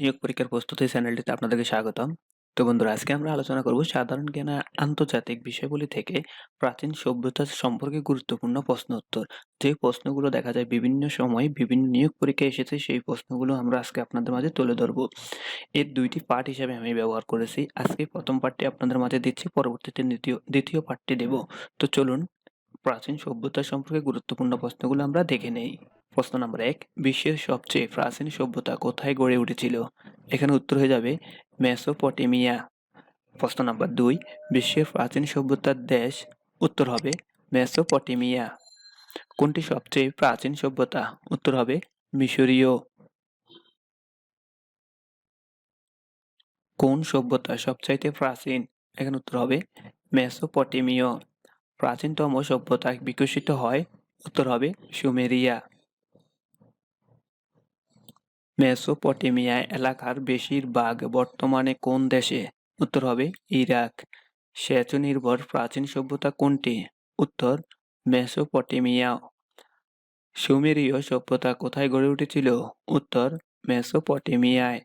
নিয়োগ পরীক্ষার প্রস্তুতি চ্যানেলটিতে আপনাদেরকে স্বাগতম। তো বন্ধুরা, আজকে আমরা আলোচনা করব সাধারণ জ্ঞান আন্তর্জাতিক বিষয়গুলি থেকে প্রাচীন সভ্যতা সম্পর্কে গুরুত্বপূর্ণ প্রশ্ন উত্তর। যে প্রশ্নগুলো দেখা যায় বিভিন্ন সময় বিভিন্ন নিয়োগ পরীক্ষায় এসেছে, সেই প্রশ্নগুলো আমরা আজকে আপনাদের মাঝে তুলে ধরবো। এর দুইটি পার্ট হিসাবে আমি ব্যবহার করেছি। আজকে প্রথম পার্টটি আপনাদের মাঝে দিচ্ছি, পরবর্তীতে দ্বিতীয় দ্বিতীয় পার্টটি দেব। তো চলুন, প্রাচীন সভ্যতা সম্পর্কে গুরুত্বপূর্ণ প্রশ্নগুলো আমরা দেখে নেই। প্রশ্ন নাম্বার এক, বিশ্বের সবচেয়ে প্রাচীন সভ্যতা কোথায় গড়ে উঠেছিল? এখানে উত্তর হয়ে যাবে মেসোপটেমিয়া। প্রশ্ন নাম্বার দুই, বিশ্বের প্রাচীন সভ্যতার দেশ? উত্তর হবে মেসোপটেমিয়া। কোনটি সবচেয়ে প্রাচীন সভ্যতা? উত্তর হবে মিশরীয়। কোন সভ্যতা সবচাইতে প্রাচীন? এখানে উত্তর হবে মেসোপটেমীয়। প্রাচীনতম সভ্যতা বিকশিত হয়, উত্তর হবে সুমেরিয়া। মেসোপটেমিয়া এলাকার বেশিরভাগ বর্তমানে কোন দেশে? উত্তর হবে ইরাক। সেচ নির্ভর প্রাচীন সভ্যতা কোনটি? উত্তর, মেসোপটেমিয়া। সুমেরীয় সভ্যতা কোথায় গড়ে উঠেছিল? উত্তর, মেসোপটেমিয়ায়।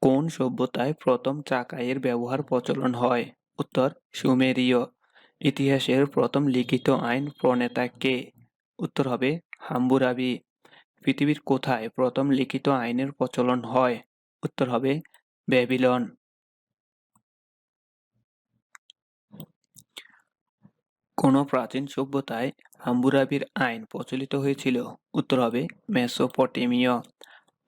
কোন সভ্যতায় প্রথম চাকাইয়ের ব্যবহার প্রচলন হয়? উত্তর, সুমেরীয়। ইতিহাসের প্রথম লিখিত আইন প্রণেতা কে? উত্তর হবে হাম্বুরাবি পৃথিবীর কোথায় প্রথম লিখিত আইনের প্রচলন হয়? উত্তর হবে, ব্যাবিলন। কোন প্রাচীন সভ্যতায় হাম্বুরাবির আইন প্রচলিত হয়েছিল? উত্তর হবে, মেসোপটেমীয়।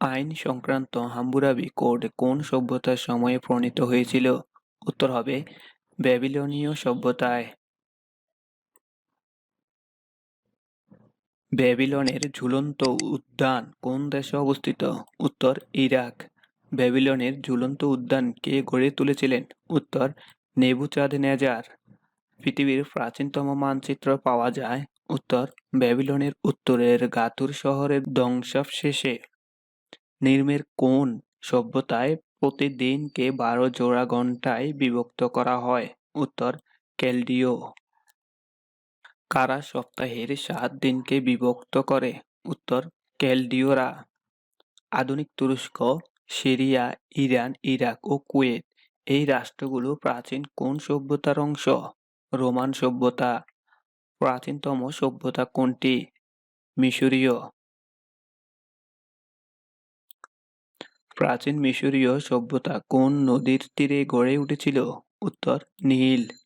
আইন সংক্রান্ত হাম্বুরাবি কোড কোন সভ্যতার সময়ে প্রণীত হয়েছিল? উত্তর হবে, ব্যাবিলনীয় সভ্যতায়। ব্যাবিলনের ঝুলন্ত উদ্যান কোন দেশে অবস্থিত? উত্তর, ইরাক। ব্যাবিলনের ঝুলন্ত উদ্যান কে গড়ে তুলেছিলেন? উত্তর, নেবুচাঁদ নেজার। পৃথিবীর প্রাচীনতম মানচিত্র পাওয়া যায়। উত্তর, ব্যাবিলনের উত্তরের গাতুর শহরের ধ্বংসাবশেষে। নির্মের কোন সভ্যতায় প্রতিদিনকে বারো জোড়া ঘন্টায় বিভক্ত করা হয়? উত্তর, ক্যালডিও। কারা সপ্তাহের সাত দিনকে বিভক্ত করে? উত্তর, ক্যালডিওরা। আধুনিক তুরস্ক, সিরিয়া, ইরান, ইরাক ও কুয়েত। এই রাষ্ট্রগুলো প্রাচীন কোন সভ্যতার অংশ? রোমান সভ্যতা। প্রাচীনতম সভ্যতা কোনটি? মিশরীয়। প্রাচীন মিশরীয় সভ্যতা কোন নদীর তীরে গড়ে উঠেছিল? উত্তর, নীল।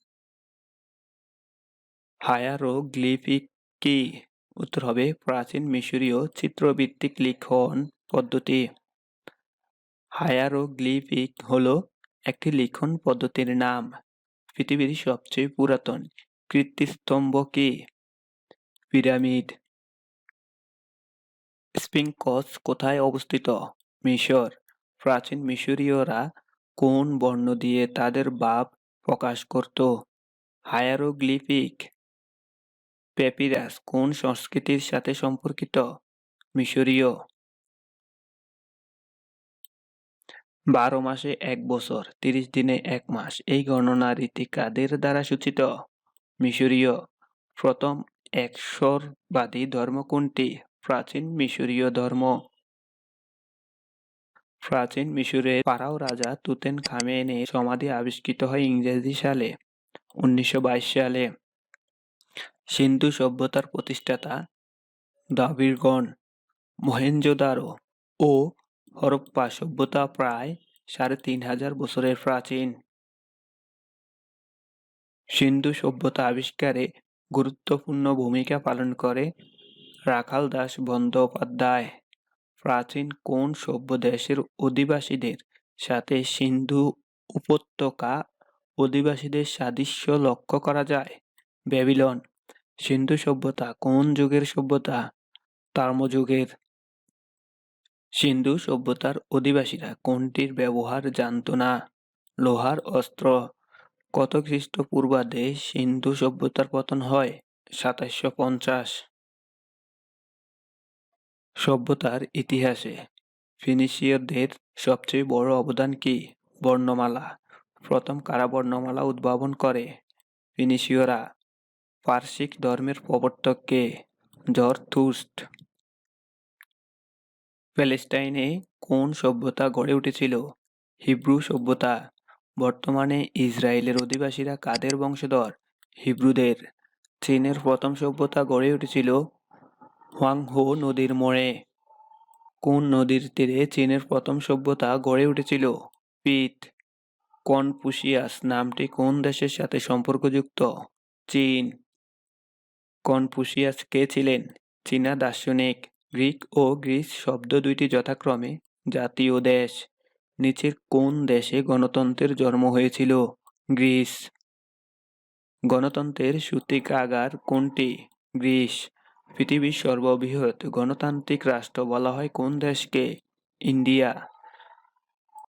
হায়ারোগ্লিফিক কি উত্তর হবে প্রাচীন মিশরীয় চিত্রভিত্তিক লিখন পদ্ধতি। হায়ারোগ্লিফিক হলো একটি লিখন পদ্ধতির নাম, পৃথিবীর সবচেয়ে পুরাতন কীর্তিস্তম্ভ কি? পিরামিড। স্পিংকস কোথায় অবস্থিত? মিশর। প্রাচীন মিশরীয়রা কোন বর্ণ দিয়ে তাদের ভাব প্রকাশ করত? হায়ারোগ্লিফিক প্যাপিরাস কোন সংস্কৃতির সাথে সম্পর্কিত? মিশরীয়। বারো মাসে এক বছর, তিরিশ দিনে এক মাস, এই গণনা রীতি কাদের দ্বারা সূচিত? মিশরীয়। প্রথম একশরবাদী ধর্ম কোনটি? প্রাচীন মিশরীয় ধর্ম। প্রাচীন মিশরের পারাও রাজা তুতেন খামেনের সমাধি আবিষ্কৃত হয় ইংরেজি সালে, উনিশশো বাইশ সালে। সিন্ধু সভ্যতার প্রতিষ্ঠাতা দ্রাবিড়গণ মহেঞ্জোদারো ও হরপ্পা সভ্যতা প্রায় সাড়ে তিন হাজার বছরের প্রাচীন। সিন্ধু সভ্যতা আবিষ্কারে গুরুত্বপূর্ণ ভূমিকা পালন করে। রাখাল দাস বন্দ্যোপাধ্যায় প্রাচীন কোন সভ্য দেশের অধিবাসীদের সাথে সিন্ধু উপত্যকা অধিবাসীদের সাদৃশ্য লক্ষ্য করা যায়? ব্যাবিলন সিন্ধু সভ্যতা, কোন যুগের সভ্যতা? তাম্রযুগের সিন্ধু সভ্যতার অধিবাসীরা কোনটির ব্যবহার জানত না? লোহার অস্ত্র, কত খ্রিস্টপূর্বাব্দে সিন্ধু সভ্যতার পতন হয়? সাতাশশো পঞ্চাশ। সভ্যতার ইতিহাসে ফিনিশীয়দের সবচেয়ে বড় অবদান কি? বর্ণমালা, প্রথম কারা বর্ণমালা উদ্ভাবন করে? ফিনিশীয়রা। পার্সিক ধর্মের প্রবর্তক কে জরথুস্ট প্যালেস্টাইনে কোন সভ্যতা গড়ে উঠেছিল? হিব্রু সভ্যতা। বর্তমানে ইসরায়েলের অধিবাসীরা কাদের বংশধর? হিব্রুদের। চীনের প্রথম সভ্যতা গড়ে উঠেছিল হোয়াংহো নদীর মোড়ে। কোন নদীর তীরে চীনের প্রথম সভ্যতা গড়ে উঠেছিল? পিত। কনফুসিয়াস নামটি কোন দেশের সাথে সম্পর্কযুক্ত? চীন। কনফুসিয়াস কে ছিলেন? চীনা দার্শনিক, গ্রিক ও গ্রিস শব্দ দুইটি যথাক্রমে জাতীয় দেশ। নিচের কোন দেশে গণতন্ত্রের জন্ম হয়েছিল? গ্রিস। গণতন্ত্রের সূতিকাগার কোনটি? গ্রিস। পৃথিবীর সর্ববৃহৎ গণতান্ত্রিক রাষ্ট্র বলা হয় কোন দেশকে? ইন্ডিয়া।